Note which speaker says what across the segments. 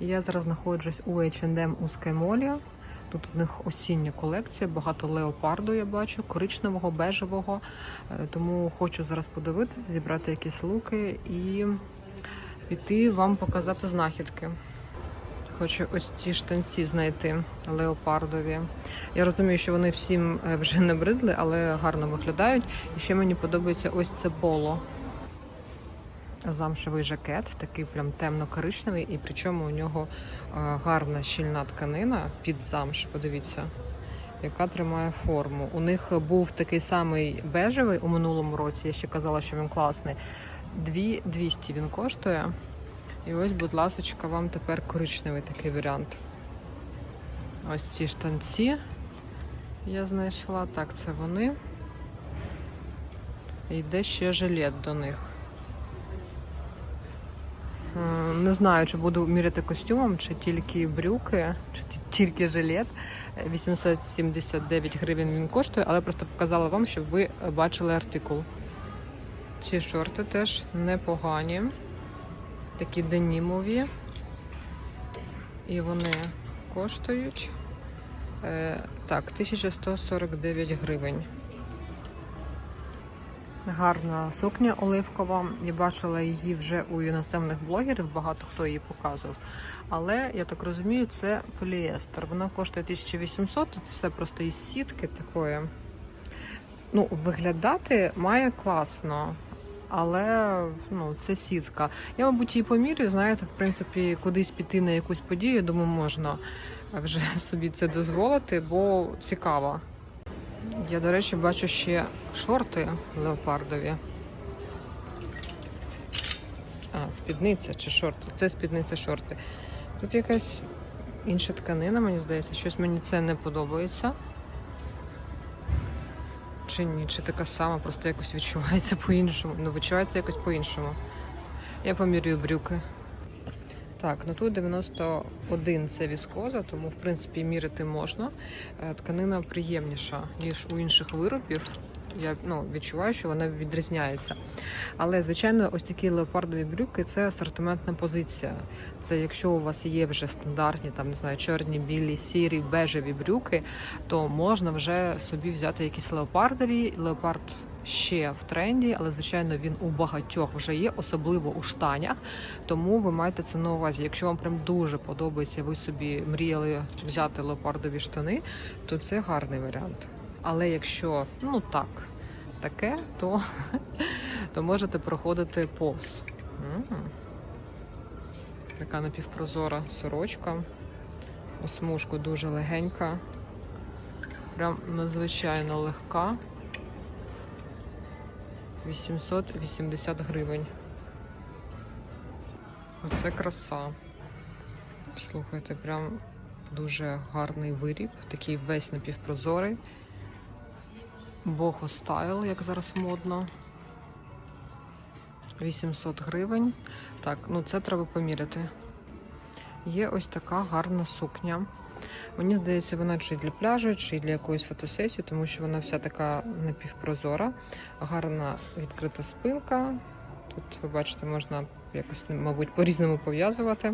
Speaker 1: Я зараз знаходжусь у H&M у Скаймолі. Тут у них осіння колекція, багато леопарду я бачу, коричневого, бежевого. Е, Тому хочу зараз подивитися, зібрати якісь луки і піти вам показати знахідки. Хочу ось ці штанці знайти леопардові. Я розумію, що вони всім е, вже не бридли, але гарно виглядають. І ще мені подобається ось це поло. Замшевий жакет, такий прям темно-коричневий, і причому у нього е, гарна щільна тканина під замш. Подивіться, яка тримає форму. У них був такий самий бежевий у минулому році. Я ще казала, що він класний. 2200 він коштує. І ось, будь ласочка, вам тепер коричневий такий варіант. Ось ці штанці я знайшла. Так, це вони. І йде ще жилет до них. Е, Не знаю, чи буду міряти костюмом, чи тільки брюки, чи тільки жилет. Е, 879 гривень він коштує, але просто показала вам, щоб ви бачили артикул. Ці шорти теж непогані, такі денімові. І вони коштують е, так, 1149 гривень. Гарна сукня оливкова. Я бачила її вже у іноземних блогерів, багато хто її показував. Але я так розумію, це поліестер. Вона коштує 1800, тут все просто із сітки такої. Ну, виглядати має класно, але ну, це сітка. Я, мабуть, її помірюю, знаєте, в принципі, кудись піти на якусь подію, думаю, можна вже собі це дозволити, бо цікаво. Я, до речі, бачу ще шорти леопардові. А, спідниця чи шорти. Це спідниця шорти. Тут якась інша тканина, мені здається, щось мені це не подобається. Чи ні, чи така сама, просто якось відчувається по-іншому. Ну, відчувається якось по-іншому. Я помірюю брюки. Так, ну тут 91 це віскоза, тому в принципі мірити можна. Е, Тканина приємніша, ніж у інших виробів. Я ну, відчуваю, що вона відрізняється. Але, звичайно, ось такі леопардові брюки це асортиментна позиція. Це якщо у вас є вже стандартні, там не знаю, чорні, білі, сірі, бежеві брюки, то можна вже собі взяти якісь леопардові. Леопард ще в тренді, але звичайно він у багатьох вже є, особливо у штанях. Тому ви маєте це на увазі. Якщо вам прям дуже подобається, ви собі мріяли взяти леопардові штани, то це гарний варіант. Але якщо ну так, таке, то, то можете проходити повз. Така напівпрозора сорочка. У смужку дуже легенька. Прям надзвичайно легка. 880 гривень. Оце краса. Слухайте, прям дуже гарний виріб, такий весь напівпрозорий. Бохо стайл, як зараз модно. 800 гривень. Так, ну це треба поміряти. Є ось така гарна сукня. Мені здається, вона чи для пляжу, чи для якоїсь фотосесії, тому що вона вся така напівпрозора, гарна відкрита спинка. Тут, ви бачите, можна якось, мабуть, по-різному пов'язувати.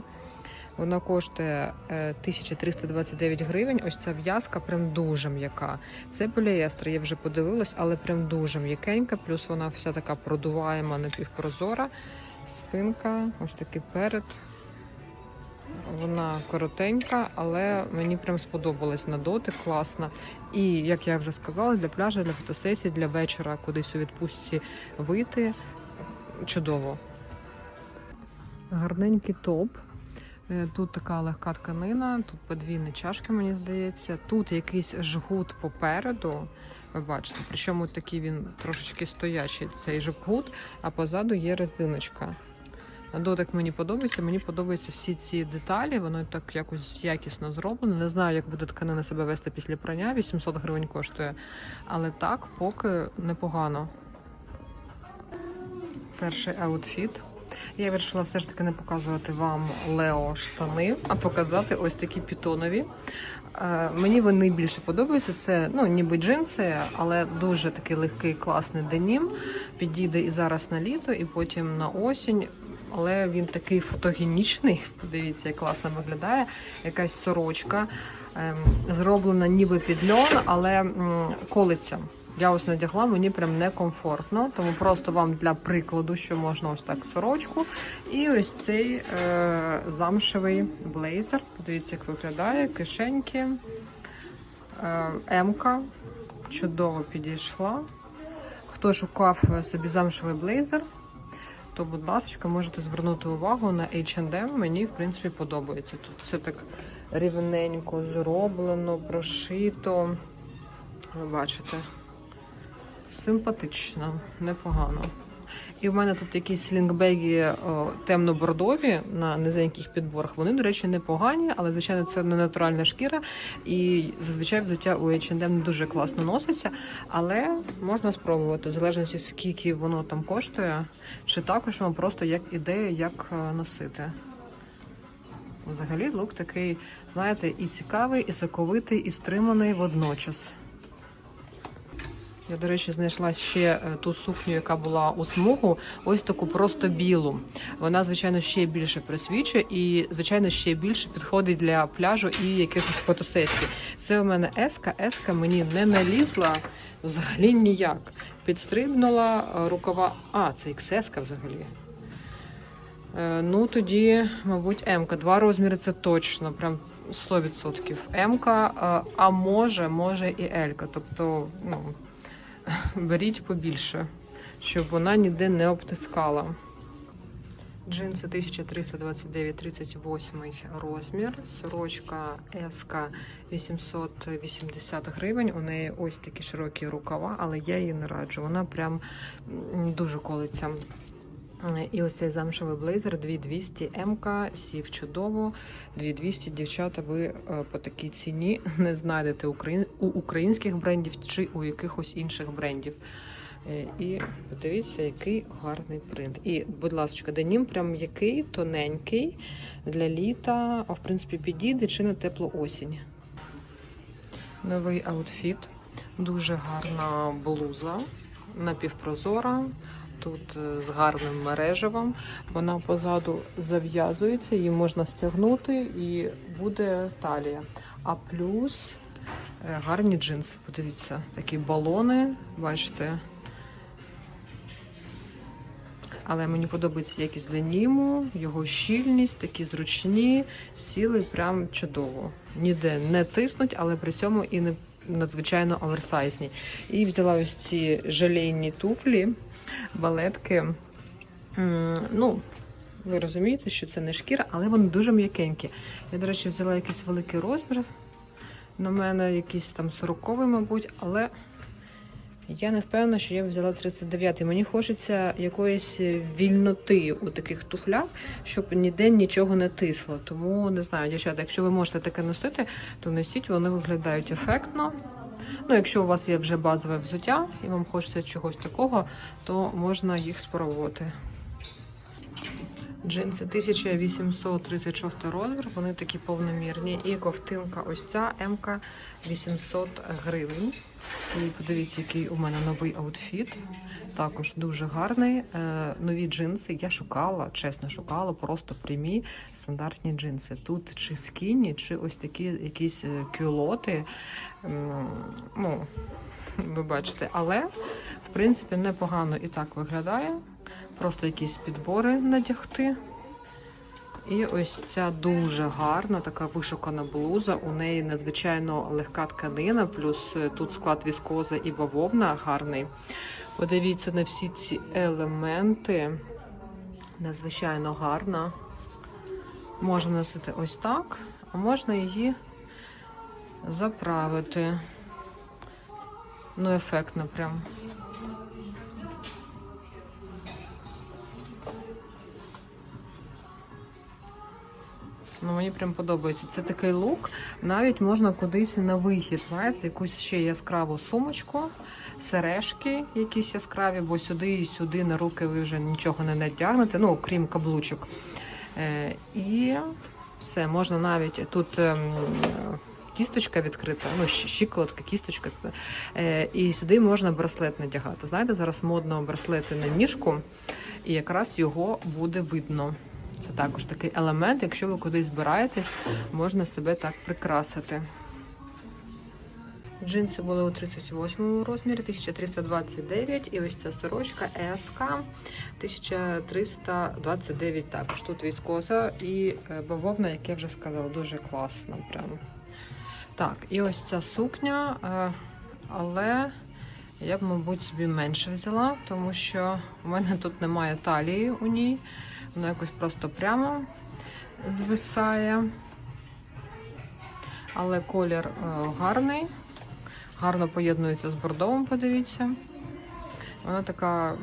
Speaker 1: Вона коштує е, 1329 гривень. Ось ця в'язка прям дуже м'яка. Це поліестер, я вже подивилась, але прям дуже м'якенька. Плюс вона вся така продуваєма, напівпрозора. Спинка, ось такий перед. Вона коротенька, але мені прям сподобалась на дотик, класна. І як я вже сказала, для пляжу, для фотосесії, для вечора кудись у відпустці вийти. Чудово. Гарненький топ. Е, Тут така легка тканина, тут подвійні чашки, мені здається. Тут якийсь жгут попереду. Ви бачите, причому такий він трошечки стоячий, цей жгут, а позаду є резиночка. Дотик мені подобається. Мені подобаються всі ці деталі. Воно так якось якісно зроблено. Не знаю, як буде тканина себе вести після прання. 800 гривень коштує. Але так, поки непогано. Перший аутфіт. Я вирішила все ж таки не показувати вам Лео штани, а показати ось такі пітонові. Е, Мені вони більше подобаються. Це ну ніби джинси, але дуже такий легкий класний денім. Підійде і зараз на літо, і потім на осінь. Але він такий фотогенічний. Подивіться, як класно виглядає. Якась сорочка ем, зроблена ніби під льон, але колиться. Я ось надягла, мені прям некомфортно, тому просто вам для прикладу, що можна ось так сорочку. І ось цей е, замшевий блейзер. Подивіться, як виглядає, кишеньки. Е, М-ка чудово підійшла. Хто шукав собі замшевий блейзер, то, будь ласка, можете звернути увагу на H&M. Мені, в принципі, подобається. Тут все так рівненько зроблено, прошито. Ви бачите. Симпатично, непогано. І в мене тут якісь лінгбеги о, темно-бордові на низеньких підборах. Вони, до речі, непогані, але звичайно це не натуральна шкіра. І зазвичай взуття у H&M не дуже класно носиться. Але можна спробувати, в залежності скільки воно там коштує, чи також вам просто як ідея, як е, носити. Взагалі лук такий, знаєте, і цікавий, і соковитий, і стриманий водночас. Я, до речі, знайшла ще е, ту сукню, яка була у смугу, ось таку просто білу. Вона, звичайно, ще більше присвічує і, звичайно, ще більше підходить для пляжу і якихось фотосесій. Це у мене еска. Еска мені не налізла взагалі ніяк. Підстрибнула е, рукава. А, це XS взагалі. Е, Ну, тоді, мабуть, М-ка. Два розміри це точно, прям 100%. М-ка, а може, може і L-ка. Тобто, ну, беріть побільше, щоб вона ніде не обтискала. Джинси 1329-38 розмір, сорочка СК 880 гривень. У неї ось такі широкі рукава, але я її не раджу. Вона прям дуже колиться. І ось цей замшевий блейзер 2200 МК, сів чудово. 2200, дівчата, ви е, по такій ціні не знайдете у українських брендів чи у якихось інших брендів. Е, І подивіться, який гарний принт. І, будь ласка, денім прям м'який, тоненький для літа, а в принципі підійде чи на теплу осінь. Новий аутфіт, дуже гарна блуза, напівпрозора. Тут е, з гарним мережевом. Вона позаду зав'язується, її можна стягнути і буде талія. А плюс е, гарні джинси. Подивіться, такі балони, бачите. Але мені подобається якість деніму, його щільність, такі зручні, сіли прям чудово. Ніде не тиснуть, але при цьому і не надзвичайно оверсайзні. І взяла ось ці желейні туфлі, балетки. Ну, ви розумієте, що це не шкіра, але вони дуже м'якенькі. Я, до речі, взяла якийсь великий розмір. На мене якийсь там 40 мабуть, але я не впевнена, що я взяла 39-й. Мені хочеться якоїсь вільноти у таких туфлях, щоб ніде нічого не тисло. Тому не знаю, дівчата, якщо ви можете таке носити, то носіть, вони виглядають ефектно. Ну, якщо у вас є вже базове взуття і вам хочеться чогось такого, то можна їх спробувати. Джинси 1836 розмір, вони такі повномірні. І ковтинка ось ця МК 800 гривень. І подивіться, який у мене новий аутфіт. Також дуже гарний. Е, нові джинси. Я шукала, чесно шукала, просто прямі стандартні джинси. Тут чи скіні, чи ось такі якісь е, кюлоти. Ну, ви бачите, але в принципі непогано і так виглядає. Просто якісь підбори надягти. І ось ця дуже гарна, така вишукана блуза. У неї надзвичайно легка тканина, плюс е, тут склад віскоза і бавовна гарний. Подивіться на всі ці елементи. Надзвичайно гарна. Можна носити ось так, а можна її заправити. Ну, ефектно прям. Ну, мені прям подобається. Це такий лук. Навіть можна кудись на вихід, знаєте, якусь ще яскраву сумочку, сережки якісь яскраві, бо сюди і сюди на руки ви вже нічого не надягнете, ну, окрім каблучок. Е, і все, можна навіть тут. Кісточка відкрита, ну щиколотка, кісточка. Е, і сюди можна браслет надягати. Знаєте, зараз модно браслети на ніжку. і якраз його буде видно. Це також такий елемент, якщо ви кудись збираєтесь, можна себе так прикрасити. Джинси були у 38 розмірі, 1329, і ось ця сорочка СК 1329 також. Тут віскоза і е, бавовна, як я вже сказала, дуже класна. Прямо. Так, і ось ця сукня, е, але я б, мабуть, собі менше взяла, тому що в мене тут немає талії у ній. Вона якось просто прямо звисає. Але колір е, гарний, гарно поєднується з бордовим, подивіться. Вона така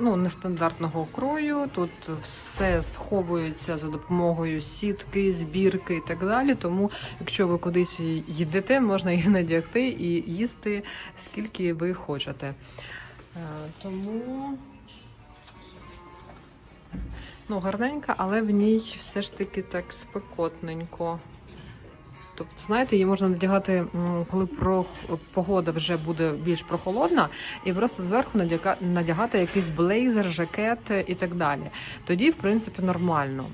Speaker 1: ну, нестандартного крою. Тут все сховується за допомогою сітки, збірки і так далі. Тому, якщо ви кудись їдете, можна її надягти і їсти скільки ви хочете. Е, Тому ну, гарненька, але в ній все ж таки так спекотненько. Тобто, знаєте, її можна надягати, коли про погода вже буде більш прохолодна, і просто зверху надяга- надягати якийсь блейзер, жакет і так далі. Тоді, в принципі, нормально.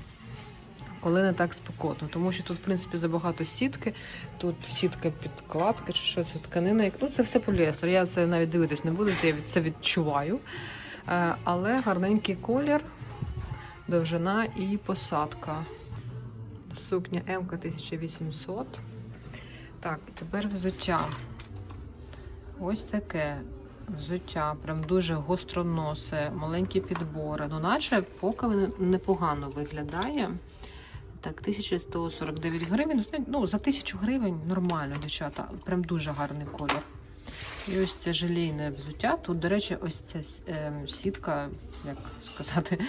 Speaker 1: Коли не так спекотно, тому що тут, в принципі, забагато сітки, тут сітка підкладки, чи що це тканина. Ну, це все поліестер. Я це навіть дивитись не буду, я це відчуваю. Е, Але гарненький колір, довжина і посадка. Сукня МК 1800. Так, тепер взуття. Ось таке взуття, прям дуже гостроносе, маленькі підбори. Ну, наче поки непогано виглядає. Так, 1149 гривень. Ну, за 1000 гривень нормально, дівчата. Прям дуже гарний колір. І ось це желейне взуття. Тут, до речі, ось ця е, сітка, як сказати,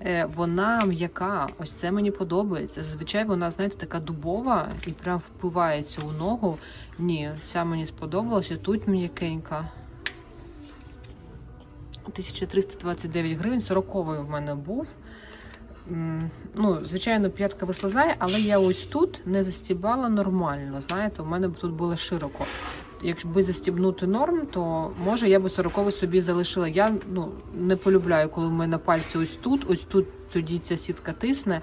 Speaker 1: е, вона м'яка. Ось це мені подобається. Зазвичай вона, знаєте, така дубова і прям впивається у ногу. Ні, ця мені сподобалася. Тут м'якенька. 1329 гривень, 40 в мене був. Ну, звичайно, п'ятка вислизає, але я ось тут не застібала нормально. Знаєте, у мене тут було широко. Якби застібнути норм, то може я би 40 собі залишила. Я ну, не полюбляю, коли в мене пальці ось тут, ось тут тоді ця сітка тисне,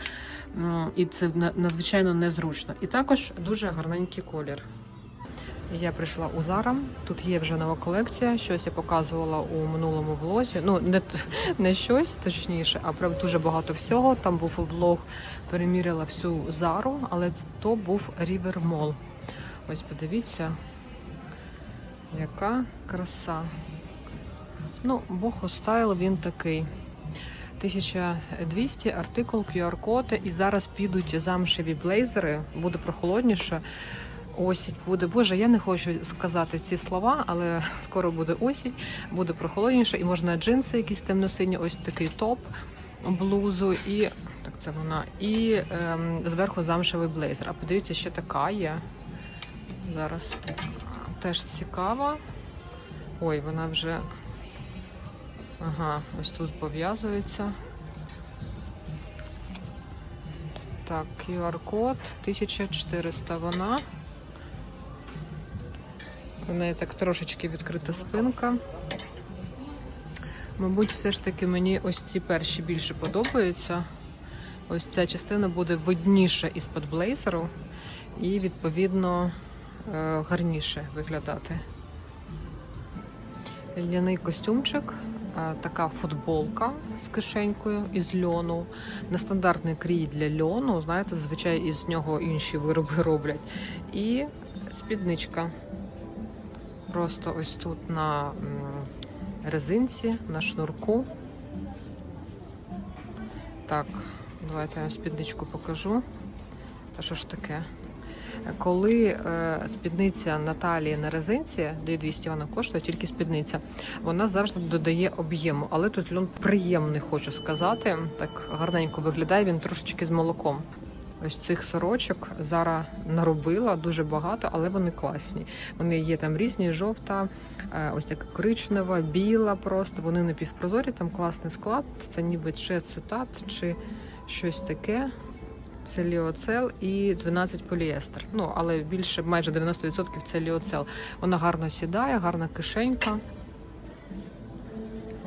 Speaker 1: і це надзвичайно незручно. І також дуже гарненький колір. Я прийшла у Zara. Тут є вже нова колекція. Щось я показувала у минулому влозі. Ну, не, не щось точніше, а прям дуже багато всього. Там був влог, переміряла всю Зару, але то був River Mall. Ось подивіться, яка краса. Ну, Бохо стайл він такий. 1200 артикул, QR-код, і зараз підуть замшеві блейзери, буде прохолодніше. Осінь буде. Боже, я не хочу сказати ці слова, але скоро буде осінь, буде прохолодніше, і можна джинси, якісь темно-сині, ось такий топ, блузу і так це вона. І ем, зверху замшевий блейзер. А подивіться, ще така є. Зараз теж цікава. Ой, вона вже. Ага, ось тут пов'язується. Так, QR-код 1400 вона. У неї так трошечки відкрита спинка. Мабуть, все ж таки мені ось ці перші більше подобаються. Ось ця частина буде видніша із-під блейзеру і, відповідно, гарніше виглядати. Ляний костюмчик, е, така футболка з кишенькою із льону. Нестандартний крій для льону. Знаєте, зазвичай із нього інші вироби роблять. І спідничка. Просто ось тут на резинці, на шнурку. Так, давайте я вам спідничку покажу. Та що ж таке? Коли е, спідниця на талії на резинці, 2200 вона коштує, тільки спідниця, вона завжди додає об'єму. Але тут льон приємний, хочу сказати. Так гарненько виглядає, він трошечки з молоком. Ось цих сорочок зараз наробила дуже багато, але вони класні. Вони є там різні, жовта, е, ось така коричнева, біла просто. Вони напівпрозорі, там класний склад. Це ніби чи цитат, чи щось таке. Це ліоцел і 12 поліестер. Ну, але більше майже 90% це ліоцел. Вона гарно сідає, гарна кишенька.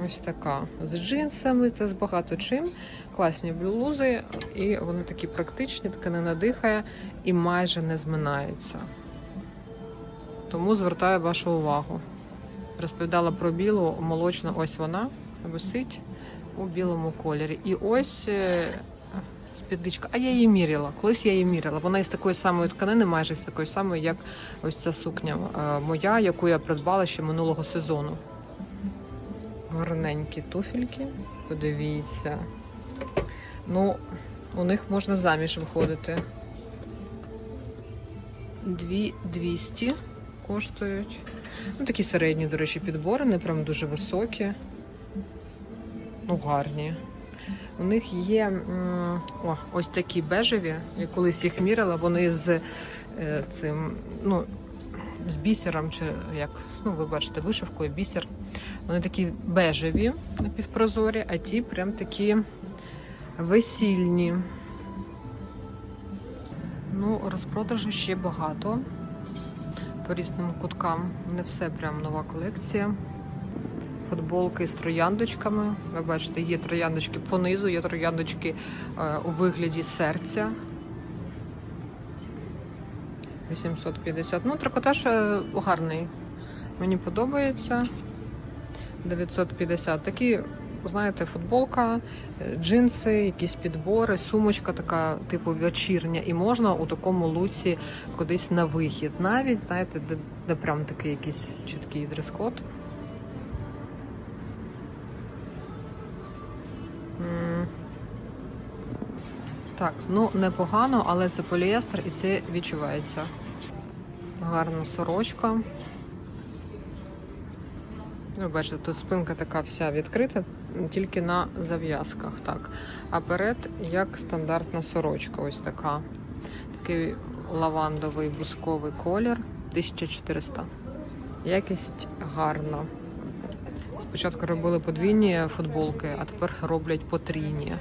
Speaker 1: Ось така. З джинсами та з багато чим. Класні блузи, і вони такі практичні, таке не надихає і майже не зминається. Тому звертаю вашу увагу. Розповідала про білу молочну, ось вона висить у білому кольорі. І ось е, спідничка. А я її міряла. Колись я її міряла. Вона із такої самої тканини, майже з такої самої, як ось ця сукня е, моя, яку я придбала ще минулого сезону. Гарненькі туфельки. Подивіться. Ну, у них можна заміж виходити. 2200 коштують. Ну, такі середні, до речі, підбори, не прям дуже високі. Ну, гарні. У них є о, ось такі бежеві. Я колись їх міряла, вони з е, цим, ну, з бісером, чи як, ну, ви бачите, вишивкою, бісер. Вони такі бежеві, напівпрозорі, а ті прям такі весільні. Ну, розпродажу ще багато. По різним куткам. Не все прям нова колекція. Футболки з трояндочками. Ви бачите, є трояндочки понизу, є трояндочки е, у вигляді серця. 850. Ну, трикотаж е, гарний. Мені подобається. 950. Такі, знаєте, футболка, е, джинси, якісь підбори, сумочка така, типу вечірня. І можна у такому луці кудись на вихід. Навіть, знаєте, де, де прям такий якийсь чіткий дрес-код. Так, ну непогано, але це поліестер і це відчувається. Гарна сорочка. Ви бачите, тут спинка така вся відкрита, тільки на зав'язках. так. А перед як стандартна сорочка, ось така. Такий лавандовий бусковий колір 1400. Якість гарна. Спочатку робили подвійні футболки, а тепер роблять потрійні.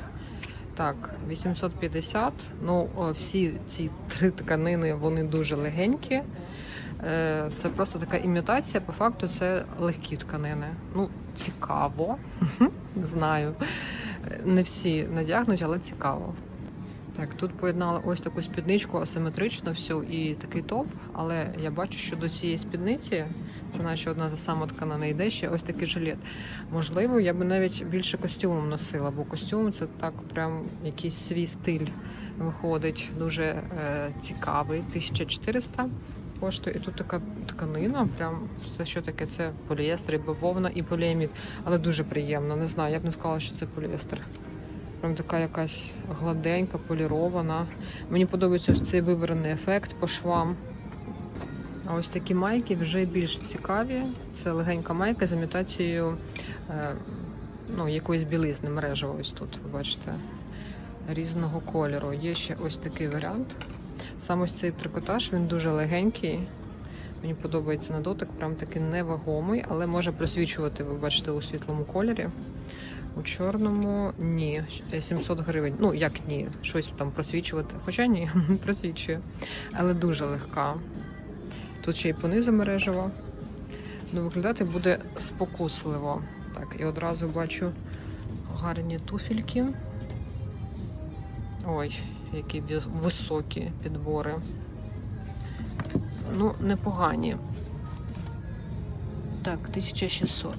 Speaker 1: Так, 850. Ну, всі ці три тканини вони дуже легенькі. Е, Це просто така імітація. По факту це легкі тканини. Ну, цікаво. Знаю. Не всі надягнуть, але цікаво. Так, тут поєднали ось таку спідничку асиметрично всю і такий топ. Але я бачу, що до цієї спідниці це наче одна та сама тканина йде ще ось такий жилет. Можливо, я би навіть більше костюмом носила, бо костюм це так прям якийсь свій стиль виходить. Дуже е, цікавий. 1400 коштує. І тут така тканина, прям це що таке? Це поліестер, і бавовна і поліамід. Але дуже приємно. Не знаю, я б не сказала, що це поліестер. Прям така якась гладенька, полірована. Мені подобається ось цей виверений ефект по швам. А ось такі майки вже більш цікаві. Це легенька майка з імітацією е, ну, якоїсь білизни мережево ось тут, ви бачите, різного кольору. Є ще ось такий варіант. Сам ось цей трикотаж, він дуже легенький. Мені подобається на дотик, прям такий невагомий, але може просвічувати, ви бачите, у світлому кольорі. У чорному ні, 700 гривень. Ну, як ні, щось там просвічувати. Хоча ні, просвічує. Але дуже легка. Тут ще й понизу мережево. Ну, виглядати буде спокусливо. Так, і одразу бачу гарні туфельки. Ой, які високі підбори. Ну, непогані. Так, 1600.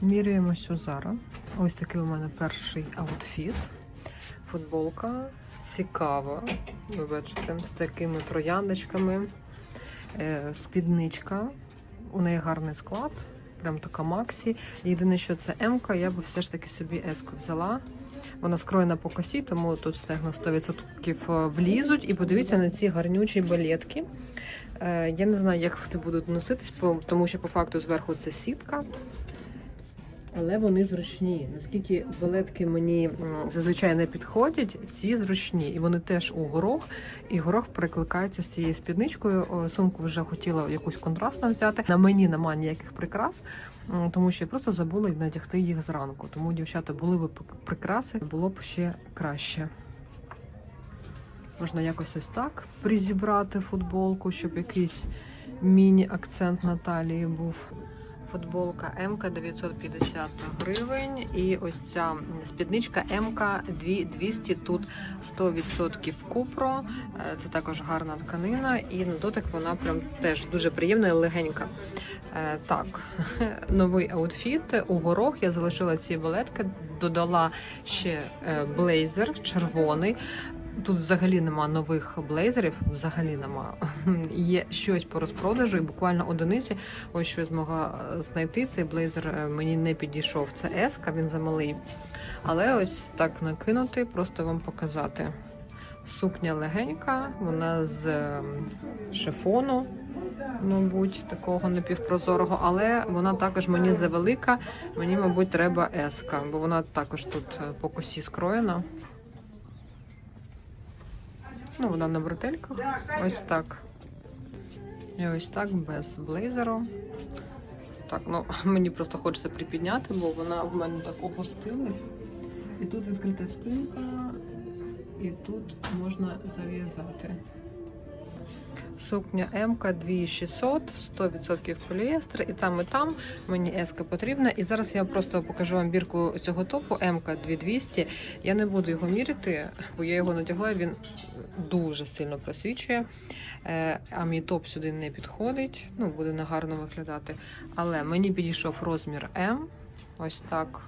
Speaker 1: Міряємось у. Ось такий у мене перший аутфіт. Футболка цікава. Ви бачите, з такими трояндочками. Е, спідничка. У неї гарний склад. Прям така Максі. Єдине, що це М-ка, я би все ж таки собі еску взяла. Вона скроєна по косі, тому тут стегна 100% влізуть. І подивіться на ці гарнючі балетки. Е, Я не знаю, як вони будуть носитись, тому що по факту зверху це сітка. Але вони зручні. Наскільки балетки мені зазвичай не підходять, ці зручні. І вони теж у горох. І горох перекликається з цією спідничкою. Сумку вже хотіла якусь контрастну взяти. На мені нема ніяких прикрас, тому що я просто забула надягти їх зранку. Тому, дівчата, були б прикраси, було б ще краще. Можна якось ось так призібрати футболку, щоб якийсь міні-акцент на талії був. Футболка МК 950 гривень. І ось ця спідничка МК 200. Тут 100% купро. Е, Це також гарна тканина, і на дотик вона прям теж дуже приємна і легенька. Е, Так, новий аутфіт у горох. Я залишила ці балетки, додала ще е, блейзер червоний. Тут взагалі нема нових блейзерів, взагалі нема. Є щось по розпродажу, і буквально одиниці. Ось що я змогла е, знайти. Цей блейзер е, мені не підійшов. Це еска, він замалий. Але ось так накинути, просто вам показати. Сукня легенька, вона з ем, шифону, мабуть, такого напівпрозорого, але вона також мені завелика. Мені, мабуть, треба еска, бо вона також тут е, по косі скроєна. Ну, вона на бретельках. Ось так. І ось так, без блейзеру. Так, ну мені просто хочеться припідняти, бо вона в мене так опустилась. І тут відкрита спинка, і тут можна зав'язати. Сукня МК 2600, 100% поліестер, і там, і там мені еска потрібна. І зараз я просто покажу вам бірку цього топу МК 2200. Я не буду його міряти, бо я його надягла, він дуже сильно просвічує. Е, А мій топ сюди не підходить, ну буде негарно виглядати. Але мені підійшов розмір М. Ось так,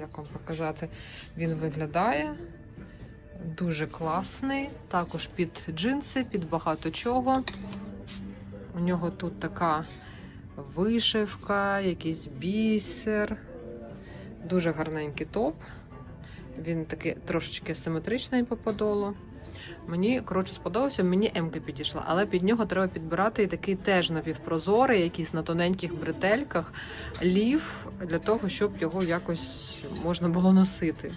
Speaker 1: як вам показати, він виглядає. Дуже класний. Також під джинси, під багато чого. У нього тут така вишивка, якийсь бісер. Дуже гарненький топ. Він такий трошечки симетричний по подолу. Мені коротше сподобався, мені М-ка підійшла, але під нього треба підбирати і такий теж напівпрозорий, якийсь на тоненьких бретельках, лів для того, щоб його якось можна було носити.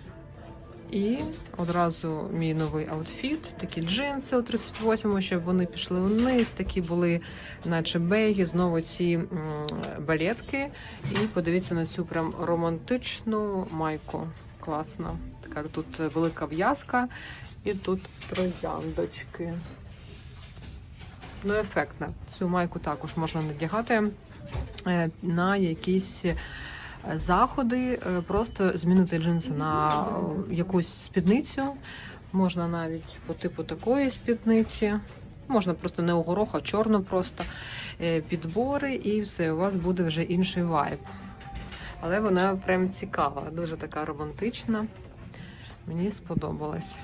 Speaker 1: І одразу мій новий аутфіт, такі джинси у 38-му, щоб вони пішли вниз, такі були, наче бегі, знову ці балетки. І подивіться на цю прям романтичну майку. Класна. Така тут велика в'язка і тут трояндочки. Ну, ефектна. Цю майку також можна надягати е, на якісь заходи, е, просто змінити джинси на е, якусь спідницю. Можна навіть по типу такої спідниці. Можна просто не у горох, а чорну просто Е, підбори, і все, у вас буде вже інший вайб. Але вона прям цікава, дуже така романтична. Мені сподобалось.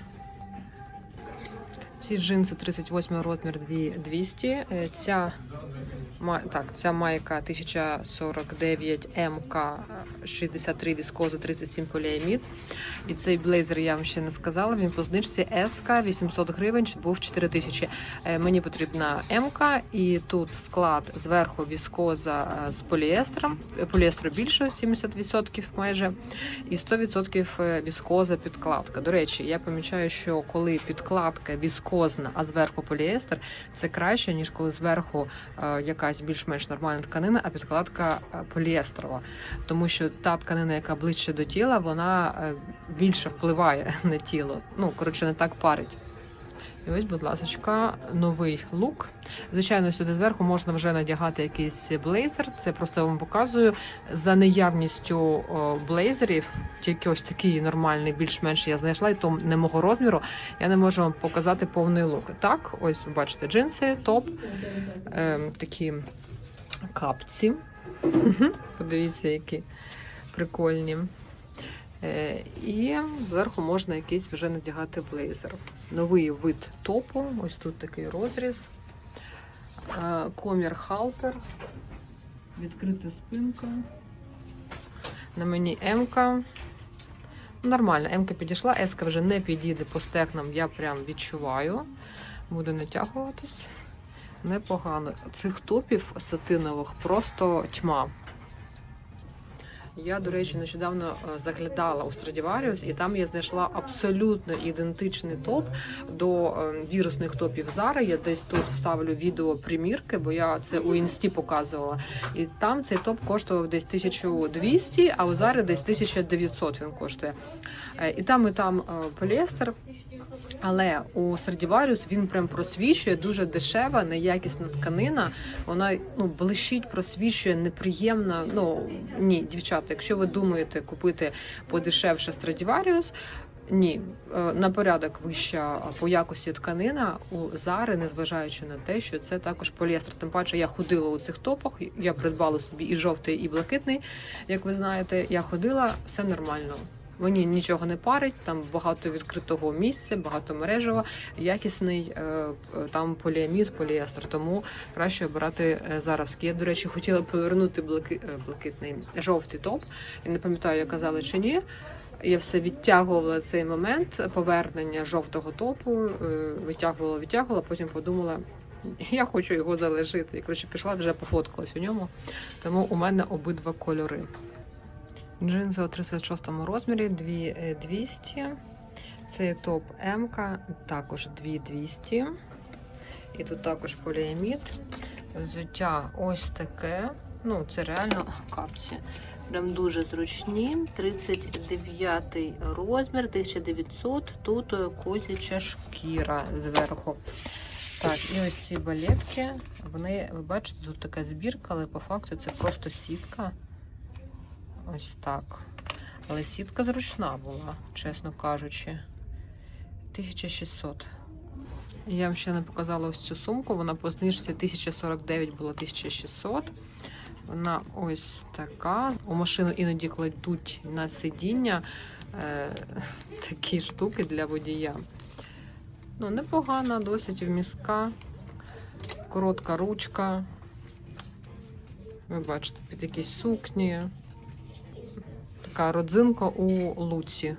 Speaker 1: Ці джинси 38 розмір 200. Е, Ця, так, ця майка 1049 МК 63 віскоза 37 поліамід. І цей блейзер я вам ще не сказала. Він по знижці СК 800 гривень, чи був 4000. Е, Мені потрібна МК, і тут склад зверху віскоза е, з поліестером. Е, Поліестеру більше 70% майже, і 100% віскоза підкладка. До речі, я помічаю, що коли підкладка віскозна, а зверху поліестер, це краще, ніж коли зверху е, якась більш-менш нормальна тканина, а підкладка е, поліестерова. Тому що та тканина, яка ближче до тіла, вона е, більше впливає на тіло. Ну, коротше, не так парить. І ось, будь ласка, новий лук. Звичайно, сюди зверху можна вже надягати якийсь блейзер. Це просто я вам показую. За наявністю о, блейзерів, тільки ось такий нормальний, більш-менш я знайшла, і то не мого розміру. Я не можу вам показати повний лук. Так, ось бачите, джинси, топ, е, такі капці. Подивіться, які прикольні. Е, І зверху можна якийсь вже надягати блейзер. Новий вид топу. Ось тут такий розріз. Е, Комір халтер. Відкрита спинка. На мені М-ка. Нормально, М-ка підійшла, С-ка вже не підійде по стекнам, я прям відчуваю. Буде натягуватись. Непогано. Цих топів сатинових просто тьма. Я, до речі, нещодавно е, заглядала у Stradivarius, і там я знайшла абсолютно ідентичний топ до е, вірусних топів Zara. Я десь тут ставлю відео примірки, бо я це у інсті показувала. І там цей топ коштував десь 1200, а у Zara десь 1900 він коштує. Е, І там, і там поліестер. Але у Страдіваріус він прям просвічує дуже дешева, неякісна тканина. Вона ну блищить, просвічує, неприємна. Ну ні, дівчата, якщо ви думаєте купити подешевше Страдіваріус, ні, е, на порядок вища по якості тканина у Зари, незважаючи на те, що це також поліестер. Тим паче я ходила у цих топах. Я придбала собі і жовтий, і блакитний. Як ви знаєте, я ходила, все нормально. Мені нічого не парить, там багато відкритого місця, багато мережева, якісний е, е, там поліамід, поліестер. Тому краще обирати е, заравський. Я, до речі, хотіла повернути блаки, блакитний жовтий топ. Я не пам'ятаю, я казала чи ні. Я все відтягувала цей момент повернення жовтого топу, е, витягувала, потім подумала. Я хочу його залишити. І коротше пішла вже пофоткалась у ньому. Тому у мене обидва кольори. Джинси у 36 розмірі 2200. Цей топ М, також 2200. І тут також поліамід. Взуття ось таке. Ну, це реально капці. Прям дуже зручні. 39 розмір, 1900. Тут е, козяча шкіра зверху. Так, і ось ці балетки. Вони, ви бачите, тут така збірка, але по факту це просто сітка. Ось так. Але сітка зручна була, чесно кажучи. 1600. Я вам ще не показала ось цю сумку. Вона по знижці 1049 було 1600. Вона ось така. У машину іноді кладуть на сидіння е, такі штуки для водія. Ну, непогана, досить вмістка, коротка ручка. Ви бачите, під якісь сукні. Така родзинка у луці.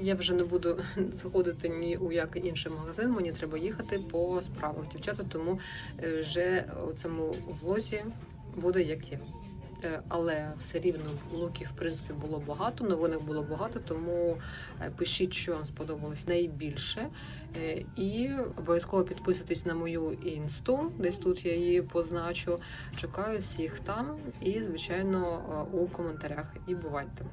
Speaker 1: Я вже не буду заходити ні у який інший магазин. Мені треба їхати по справах дівчата, тому е, вже у цьому влозі буде як є. Е, Але все рівно луків, в принципі, було багато, новинок було багато, тому е, пишіть, що вам сподобалось найбільше. Е, І обов'язково підписуйтесь на мою інсту, десь тут я її позначу. Чекаю всіх там і, звичайно, у коментарях. І бувайте!